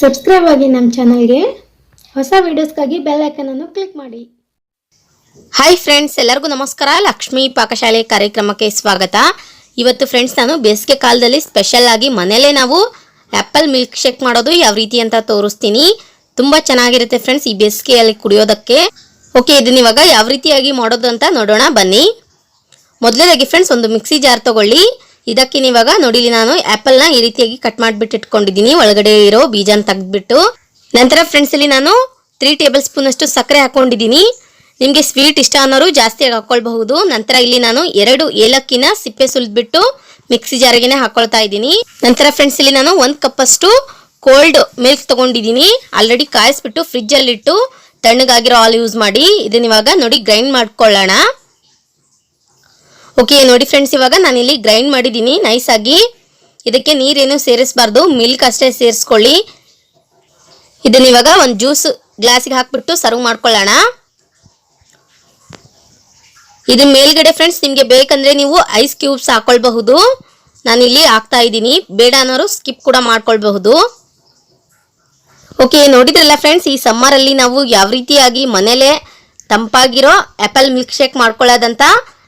Subscribe ಆಗಿ ನಮ್ಮ ಚಾನಲ್ಗೆ ಹೊಸ ವಿಡಿಯೋಸ್ಗಾಗಿ ಬೆಲ್ ಐಕನನ್ನು ಕ್ಲಿಕ್ ಮಾಡಿ. ಹಾಯ್ ಫ್ರೆಂಡ್ಸ್ ಎಲ್ಲರಿಗೂ ನಮಸ್ಕಾರ. ಲಕ್ಷ್ಮೀ ಪಾಕಶಾಲೆ ಕಾರ್ಯಕ್ರಮಕ್ಕೆ ಸ್ವಾಗತ. ಇವತ್ತು ಫ್ರೆಂಡ್ಸ್ ನಾನು ಬೇಸಿಗೆ ಕಾಲದಲ್ಲಿ ಸ್ಪೆಷಲ್ ಆಗಿ ಮನೆಯಲ್ಲೇ ನಾವು ಆ್ಯಪಲ್ ಮಿಲ್ಕ್ ಶೇಕ್ ಮಾಡೋದು ಯಾವ ರೀತಿ ಅಂತ ತೋರಿಸ್ತೀನಿ. ತುಂಬ ಚೆನ್ನಾಗಿರುತ್ತೆ ಫ್ರೆಂಡ್ಸ್ ಈ ಬೇಸಿಗೆಯಲ್ಲಿ ಕುಡಿಯೋದಕ್ಕೆ. ಓಕೆ ಇದನ್ನ ಇವಾಗ ಯಾವ ರೀತಿಯಾಗಿ ಮಾಡೋದು ಅಂತ ನೋಡೋಣ. ಬನ್ನಿ. ಮೊದಲನೇದಾಗಿ ಫ್ರೆಂಡ್ಸ್ ಒಂದು ಮಿಕ್ಸಿ ಜಾರ್ ತಗೊಳ್ಳಿ. ಇದಕ್ಕೆ ಇವಾಗ ನೋಡಿ ನಾನು ಆ್ಯಪಲ್ನ ಈ ರೀತಿಯಾಗಿ ಕಟ್ ಮಾಡಿಬಿಟ್ಟು ಇಟ್ಕೊಂಡಿದ್ದೀನಿ. ಒಳಗಡೆ ಇರೋ ಬೀಜನ ತೆಗೆದ್ಬಿಟ್ಟು. ನಂತರ ಫ್ರೆಂಡ್ಸ್ ಇಲ್ಲಿ ನಾನು ತ್ರೀ ಟೇಬಲ್ ಸ್ಪೂನ್ ಅಷ್ಟು ಸಕ್ಕರೆ ಹಾಕೊಂಡಿದ್ದೀನಿ. ನಿಮಗೆ ಸ್ವೀಟ್ ಇಷ್ಟ ಅನ್ನೋರು ಜಾಸ್ತಿ ಹಾಕ್ಕೊಳ್ಬಹುದು ನಂತರ ಇಲ್ಲಿ ನಾನು ಎರಡು ಏಲಕ್ಕಿನ ಸಿಪ್ಪೆ ಸುಲಿದ್ಬಿಟ್ಟು ಮಿಕ್ಸಿ ಜಾರಿಗೆನೆ ಹಾಕೊಳ್ತಾ ಇದ್ದೀನಿ. ನಂತರ ಫ್ರೆಂಡ್ಸ್ ಇಲ್ಲಿ ನಾನು ಒಂದು ಕಪ್ ಅಷ್ಟು ಕೋಲ್ಡ್ ಮಿಲ್ಕ್ ತೊಗೊಂಡಿದ್ದೀನಿ. ಆಲ್ರೆಡಿ ಕಾಯಿಸ್ಬಿಟ್ಟು ಫ್ರಿಜ್ಜಲ್ಲಿಟ್ಟು ತಣ್ಣಗಾಗಿರೋ ಹಾಲು ಯೂಸ್ ಮಾಡಿ. ಇದನ್ನ ಇವಾಗ ನೋಡಿ ಗ್ರೈಂಡ್ ಮಾಡ್ಕೊಳ್ಳೋಣ. ಓಕೆ ನೋಡಿ ಫ್ರೆಂಡ್ಸ್ ಇವಾಗ ನಾನಿಲ್ಲಿ ಗ್ರೈಂಡ್ ಮಾಡಿದ್ದೀನಿ. ನೈಸ್ ಆಗಿ ಇದಕ್ಕೆ ನೀರೇನು ಸೇರಿಸಬಾರ್ದು. ಮಿಲ್ಕ್ ಅಷ್ಟೇ ಸೇರಿಸ್ಕೊಳ್ಳಿ. ಇದನ್ನ ಇವಾಗ ಒಂದು ಜ್ಯೂಸ್ ಗ್ಲಾಸಿಗೆ ಹಾಕ್ಬಿಟ್ಟು ಸರ್ವ್ ಮಾಡ್ಕೊಳ್ಳೋಣ. ಇದು ಮೇಲ್ಗಡೆ ಫ್ರೆಂಡ್ಸ್ ನಿಮಗೆ ಬೇಕಂದ್ರೆ ನೀವು ಐಸ್ ಕ್ಯೂಬ್ಸ್ ಹಾಕೊಳ್ಬಹುದು. ನಾನಿಲ್ಲಿ ಹಾಕ್ತಾ ಇದ್ದೀನಿ. ಬೇಡ ಅನ್ನೋರು ಸ್ಕಿಪ್ ಕೂಡ ಮಾಡ್ಕೊಳ್ಬಹುದು. ಓಕೆ ನೋಡಿದ್ರಲ್ಲ ಫ್ರೆಂಡ್ಸ್ ಈ ಸಮ್ಮರಲ್ಲಿ ನಾವು ಯಾವ ರೀತಿಯಾಗಿ ಮನೇಲೆ ತಂಪಾಗಿರೋ ಆ್ಯಪಲ್ ಮಿಲ್ಕ್ ಶೇಕ್ ಮಾಡ್ಕೊಳ್ಳೋದಂತ